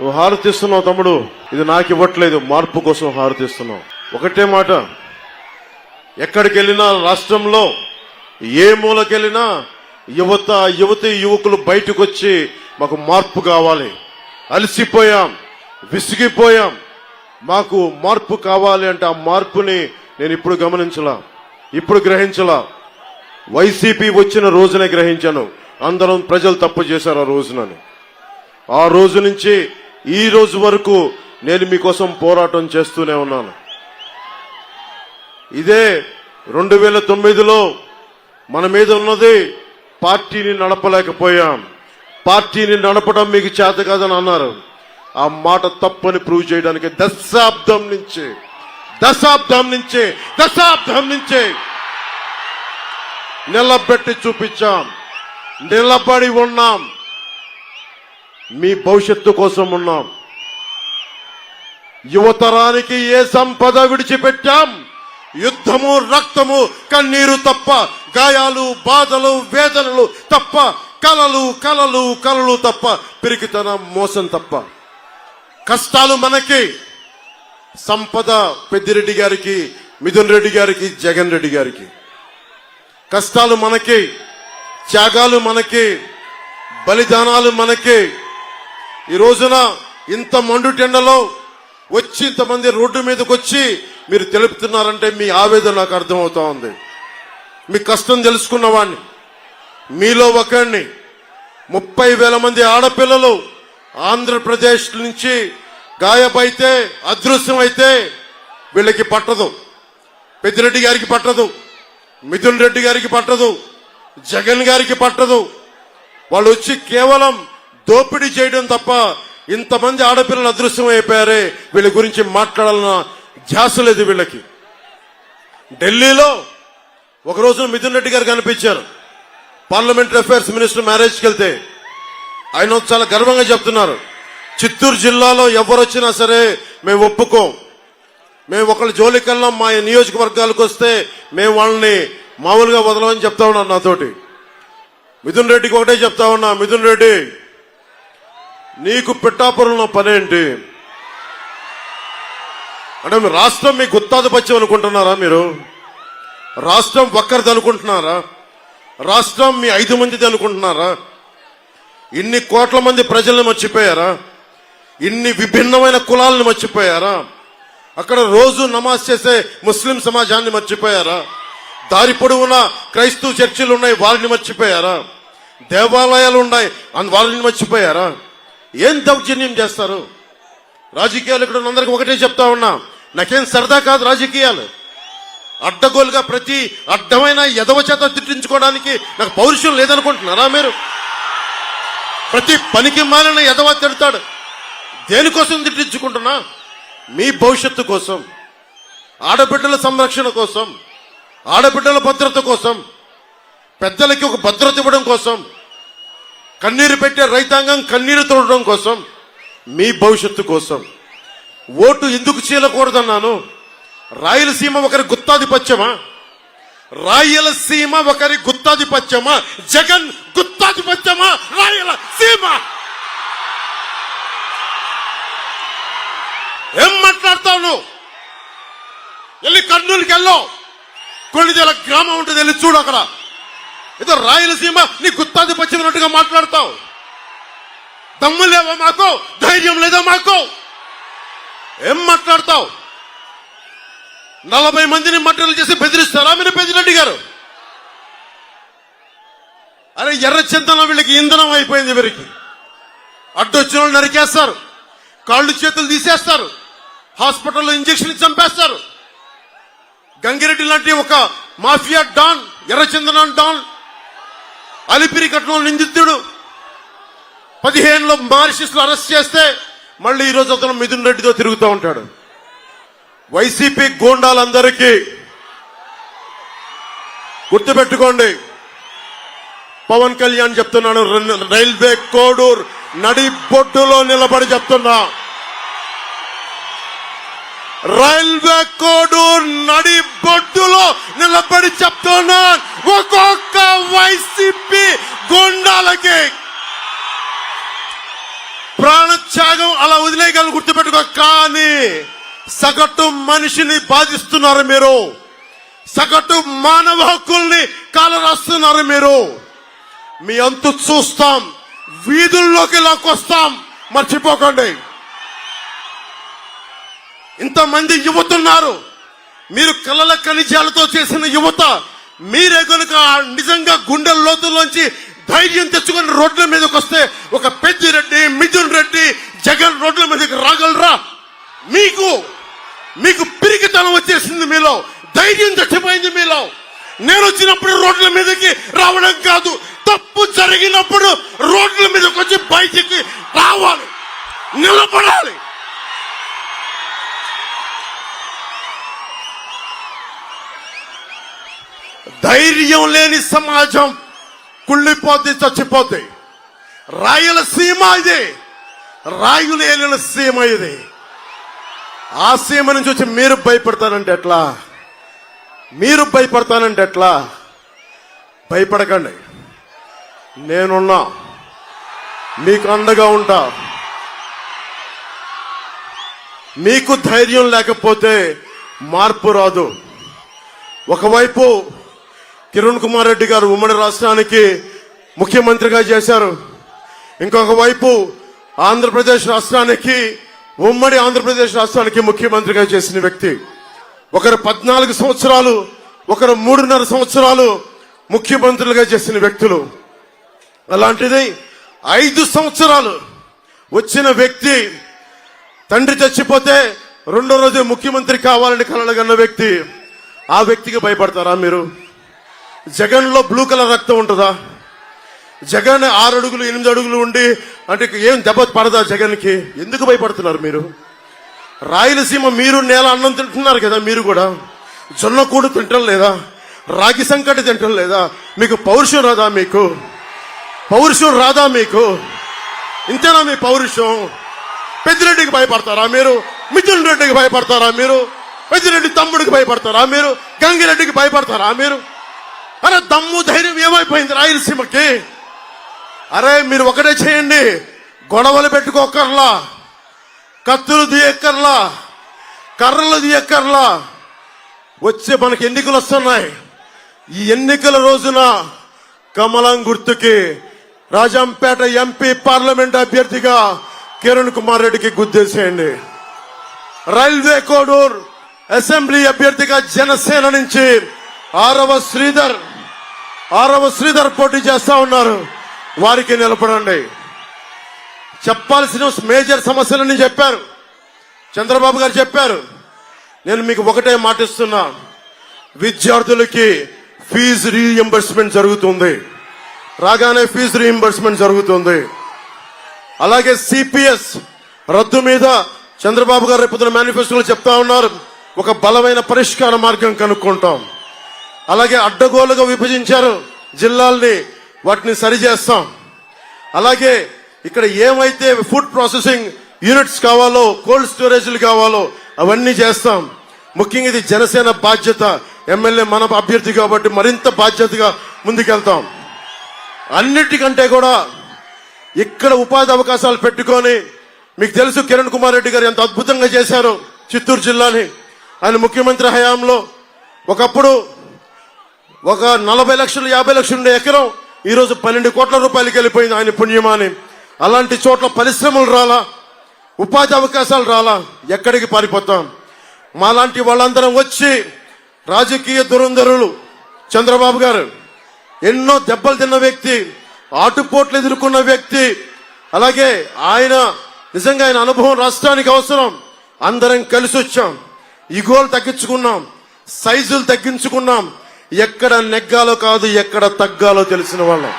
నువ్వు హారతిస్తున్నావు తమ్ముడు. ఇది నాకు ఇవ్వట్లేదు. మార్పు కోసం హారతిస్తున్నావు ఒకటే మాట. ఎక్కడికి వెళ్ళినా రాష్ట్రంలో ఏ మూలకెళ్ళినా యువత యువతి యువకులు బయటకు వచ్చి మాకు మార్పు కావాలి. అలసిపోయాం. విసిగిపోయాం. మాకు మార్పు కావాలి అంటే ఆ మార్పుని నేను ఇప్పుడు గమనించలా. ఇప్పుడు గ్రహించలా. వైసీపీ వచ్చిన రోజునే గ్రహించాను. అందరం ప్రజలు తప్పు చేశారు ఆ రోజునని. ఆ రోజు నుంచి ఈ రోజు వరకు నేను మీకోసం పోరాటం చేస్తూనే ఉన్నాను. ఇదే రెండు వేల తొమ్మిదిలో మన మీద ఉన్నది పార్టీని నడపలేకపోయాం. పార్టీని నడపడం మీకు చేత కాదని అన్నారు. ఆ మాట తప్పని ప్రూవ్ చేయడానికి దశాబ్దం నుంచి దశాబ్దం నుంచి దశాబ్దం నుంచి నిలబెట్టి చూపించాం. నిలబడి ఉన్నాం. మీ భవిష్యత్తు కోసం ఉన్నాం. యువతరానికి ఏ సంపద విడిచిపెట్టాం? యుద్ధము రక్తము కన్నీరు తప్ప గాయాలు బాధలు వేదనలు తప్ప కలలు కలలు కలలు తప్ప పిరికితనం మోసం తప్ప. కష్టాలు మనకి. సంపద పెద్దిరెడ్డి గారికి మిథున్ రెడ్డి గారికి జగన్ రెడ్డి గారికి. కష్టాలు మనకి త్యాగాలు మనకి బలిదానాలు మనకి ఈ రోజున ఇంత మండుటెండలో వచ్చి ఇంతమంది రోడ్డు మీదకి వచ్చి మీరు తెలుపుతున్నారంటే మీ ఆవేదన నాకు అర్థమవుతా ఉంది. మీ కష్టం తెలుసుకున్న వాడిని మీలో ఒకరిని ముప్పై వేల మంది ఆడపిల్లలు ఆంధ్రప్రదేశ్ నుంచి గాయపైతే అదృశ్యమైతే వీళ్ళకి పట్టదు. పెద్దిరెడ్డి గారికి పట్టదు. మిథున్ రెడ్డి గారికి పట్టదు. జగన్ గారికి పట్టదు. వాళ్ళు వచ్చి కేవలం దోపిడీ చేయడం తప్ప ఇంతమంది ఆడపిల్లలు అదృశ్యం అయిపోయారే. వీళ్ళ గురించి మాట్లాడాలన్న ధ్యాస లేదు వీళ్ళకి. ఢిల్లీలో ఒకరోజు మిథున్ రెడ్డి గారు కనిపించారు. పార్లమెంటరీ అఫైర్స్ మినిస్టర్ మ్యారేజ్కి వెళ్తే. ఆయన చాలా గర్వంగా చెప్తున్నారు. చిత్తూరు జిల్లాలో ఎవరొచ్చినా సరే మేము ఒప్పుకోం. మేము ఒకళ్ళ జోలికల్లా మా నియోజకవర్గాలకు వస్తే మేము వాళ్ళని మామూలుగా వదలమని చెప్తా ఉన్నాను నాతోటి. మిథున్ రెడ్డికి ఒకటే చెప్తా ఉన్నా మిథున్ రెడ్డి నీకు పిట్టాపురంలో పనేంటి? అంటే మీ రాష్ట్రం మీ గుత్తాధిపత్యం అనుకుంటున్నారా మీరు? రాష్ట్రం ఒక్కరిది అనుకుంటున్నారా? రాష్ట్రం మీ ఐదు మందిది అనుకుంటున్నారా? ఇన్ని కోట్ల మంది ప్రజల్ని మర్చిపోయారా? ఇన్ని విభిన్నమైన కులాలను మర్చిపోయారా? అక్కడ రోజు నమాజ్ చేసే ముస్లిం సమాజాన్ని మర్చిపోయారా? దారి పొడవునా క్రైస్తవ చర్చిలు ఉన్నాయి వారిని మర్చిపోయారా? దేవాలయాలు ఉన్నాయి అన్ వారిని మర్చిపోయారా? ఏం దౌర్జన్యం చేస్తారు? రాజకీయాలు ఇక్కడ ఉన్నందరికి ఒకటే చెప్తా ఉన్నా. నాకేం సరదా కాదు రాజకీయాలు. అడ్డగోలుగా ప్రతి అడ్డమైన ఎదవ చేత తిట్టించుకోవడానికి నాకు పౌరుషం లేదనుకుంటున్నారా మీరు? ప్రతి పనికి మాలిన ఎదవ తిడతాడు. దేనికోసం తిట్టించుకుంటున్నా? మీ భవిష్యత్తు కోసం ఆడబిడ్డల సంరక్షణ కోసం ఆడబిడ్డల భద్రత కోసం పెద్దలకి ఒక భద్రత ఇవ్వడం కోసం కన్నీరు పెట్టే రైతాంగం కన్నీరు తోడడం కోసం మీ భవిష్యత్తు కోసం. ఓటు ఎందుకు చీలకూడదన్నాను? రాయలసీమ ఒకరి గుత్తాధిపత్యమా? రాయలసీమ ఒకరి గుత్తాధిపత్యమా? జగన్ గుత్తాధిపత్యమా? రాయలసీమ! ఏం మాట్లాడతావు నువ్వు? వెళ్ళి కర్నూలుకి వెళ్ళావు కొన్నిదేల గ్రామం ఉంటుంది వెళ్ళి చూడు అక్కడ. ఏదో రాయలసీమ నీ గుత్తాధిపత్యం ఉన్నట్టుగా మాట్లాడతావు. దమ్ము లేవా మాకు? ధైర్యం లేదా మాకు? ఏం మాట్లాడతావు? నలభై మందిని మట్టలు చేసి బెదిరిస్తారా మీరు పెద్దిరెడ్డి గారు? అరే ఎర్ర చింతన వీళ్ళకి ఇంధనం అయిపోయింది వీరికి. అడ్డొచ్చిన వాళ్ళు నరికేస్తారు. కాళ్ళు చేతులు తీసేస్తారు. హాస్పిటల్లో ఇంజక్షన్ చంపేస్తారు. గంగిరెడ్డి లాంటి ఒక మాఫియా డాన్ ఎర్రచందనం డాన్ అలిపిరి కట్నంలో నిందితుడు. పదిహేనులో మారిషస్లో అరెస్ట్ చేస్తే మళ్ళీ ఈ రోజు అతను మిథున్ రెడ్డితో తిరుగుతూ ఉంటాడు. వైసీపీ గూండాలందరికీ గుర్తుపెట్టుకోండి. పవన్ కళ్యాణ్ చెప్తున్నాను రైల్వే కోడూర్ నడి బొడ్డులో నిలబడి చెప్తున్నా. రైల్వే కోడూర్ నడి బొడ్డులో నిలబడి చెప్తున్నా ఒక్కొక్క వైసీపీ గుండాలకి ప్రాణత్యాగం అలా వదిలేయగలను గుర్తుపెట్టుకో. కానీ సగటు మనిషిని బాధిస్తున్నారు మీరు. సగటు మానవ హక్కుల్ని కాలరాస్తున్నారు మీరు. మీ అంతు చూస్తాం. వీధుల్లోకి లాక్కొస్తాం. మర్చిపోకండి. ఇంతమంది యువతున్నారు. మీరు కలల ఖనిజాలతో చేసిన యువత మీరే కనుక నిజంగా గుండెల లోతుల్లోంచి ధైర్యం తెచ్చుకొని రోడ్ల మీదకి వస్తే ఒక పెద్దిరెడ్డి మిథున్ రెడ్డి జగన్ రోడ్ల మీదకి రాగలరా? మీకు మీకు పిరికితనం వచ్చేసింది మీలో. ధైర్యం చచ్చిపోయింది మీలో. నేను వచ్చినప్పుడు రోడ్ల మీదకి రావడం కాదు తప్పు జరిగినప్పుడు రోడ్ల మీదకి వచ్చి బయటికి రావాలి నిలబడాలి. ధైర్యం లేని సమాజం కుళ్ళిపోతే చచ్చిపోతే రాయలసీమ ఇది. రాయులు ఏలిన సీమ ఇది. ఆ సీమ నుంచి వచ్చి మీరు భయపడతానంటే ఎట్లా? మీరు భయపడతానంటే ఎట్లా? భయపడకండి. నేనున్నా. మీకు అండగా ఉంటా. మీకు ధైర్యం లేకపోతే మార్పు రాదు. ఒకవైపు కిరణ్ కుమార్ రెడ్డి గారు ఉమ్మడి రాష్ట్రానికి ముఖ్యమంత్రిగా చేశారు. ఇంకొక వైపు ఆంధ్రప్రదేశ్ రాష్ట్రానికి ఉమ్మడి ఆంధ్రప్రదేశ్ రాష్ట్రానికి ముఖ్యమంత్రిగా చేసిన వ్యక్తి. ఒకరు పద్నాలుగు సంవత్సరాలు ఒకరు మూడున్నర సంవత్సరాలు ముఖ్యమంత్రులుగా చేసిన వ్యక్తులు. అలాంటిది ఐదు సంవత్సరాలు వచ్చిన వ్యక్తి తండ్రి చచ్చిపోతే రెండో రోజు ముఖ్యమంత్రి కావాలని కలలుగన్న వ్యక్తి ఆ వ్యక్తికి భయపడతారా మీరు? జగన్లో బ్లూ కలర్ రక్తం ఉంటుందా? జగన్ ఆరు అడుగులు ఎనిమిది అడుగులు ఉండి అంటే ఏం దెబ్బ పడదా జగన్కి ఎందుకు భయపడుతున్నారు మీరు? రాయలసీమ మీరు నేల అన్నం తింటున్నారు కదా మీరు కూడా. జొన్న కూడు తింటం లేదా? రాగి సంకటి తింటం లేదా? మీకు పౌరుషం రాదా మీకు? పౌరుషం రాదా మీకు? ఇంతేనా మీ పౌరుషం? పెద్దిరెడ్డికి భయపడతారా మీరు? మిథున్ రెడ్డికి భయపడతారా మీరు? పెద్దిరెడ్డి తమ్ముడికి భయపడతారా మీరు? గంగిరెడ్డికి భయపడతారా మీరు? అరే దమ్ము ధైర్యం ఏమైపోయింది రాయలసీమకి అరే మీరు ఒకటే చేయండి. గొడవలు పెట్టుకోకర్లా. కత్తులు తీయక్కర్లా. కర్రలు తీయక్కర్లా. వచ్చే మనకి ఎన్నికలు వస్తున్నాయి. ఈ ఎన్నికల రోజున కమలం గుర్తుకి రాజంపేట ఎంపీ పార్లమెంట్ అభ్యర్థిగా కిరణ్ కుమార్ రెడ్డికి గుద్దేసేయండి. రైల్వే కోడూర్ అసెంబ్లీ అభ్యర్థిగా జనసేన నుంచి ఆరవ శ్రీధర్ ఆరవ శ్రీధర్ పోటీ చేస్తా ఉన్నారు. వారికి నిలబడండి. చెప్పాల్సిన మేజర్ సమస్యలని చెప్పారు. చంద్రబాబు గారు చెప్పారు. నేను మీకు ఒకటే మాటిస్తున్నా విద్యార్థులకి ఫీజు రీఎంబర్స్మెంట్ జరుగుతుంది. రాగానే ఫీజు రీఎంబర్స్మెంట్ జరుగుతుంది. అలాగే సిపిఎస్ రద్దు మీద చంద్రబాబు గారు రేపు మేనిఫెస్టోలో చెప్తా ఉన్నారు. ఒక బలమైన పరిష్కార మార్గం కనుక్కుంటాం. అలాగే అడ్డగోలుగా విభజించారు జిల్లాల్ని. వాటిని సరిచేస్తాం అలాగే ఇక్కడ ఏమైతే ఫుడ్ ప్రాసెసింగ్ యూనిట్స్ కావాలో కోల్డ్ స్టోరేజ్లు కావాలో అవన్నీ చేస్తాం. ముఖ్యంగా ఇది జనసేన బాధ్యత. ఎమ్మెల్యే మన అభ్యర్థి కాబట్టి మరింత బాధ్యతగా ముందుకెళ్తాం. అన్నిటికంటే కూడా ఇక్కడ ఉపాధి అవకాశాలు పెట్టుకొని మీకు తెలుసు కిరణ్ కుమార్ రెడ్డి గారు ఎంత అద్భుతంగా చేశారు చిత్తూరు జిల్లాని. ఆయన ముఖ్యమంత్రి హయాంలో ఒకప్పుడు ఒక నలభై లక్షలు యాభై లక్షలు ఉండే ఎకరం ఈరోజు పన్నెండు కోట్ల రూపాయలకి వెళ్ళిపోయింది ఆయన పుణ్యమాని. అలాంటి చోట్ల పరిశ్రమలు రాలా ఉపాధి అవకాశాలు రాలా ఎక్కడికి పారిపోతాం? మాలాంటి వాళ్ళందరం వచ్చి రాజకీయ దురంధరులు చంద్రబాబు గారు ఎన్నో దెబ్బలు తిన్న వ్యక్తి ఆటుపోట్లు ఎదుర్కొన్న వ్యక్తి అలాగే ఆయన నిజంగా ఆయన అనుభవం రాష్ట్రానికి అవసరం అందరం కలిసి వచ్చాం ఇగోలు తగ్గించుకున్నాం సైజులు తగ్గించుకున్నాం ఎక్కడ నెగ్గాలో కాదు ఎక్కడ తగ్గాలో తెలిసిన వాళ్ళం.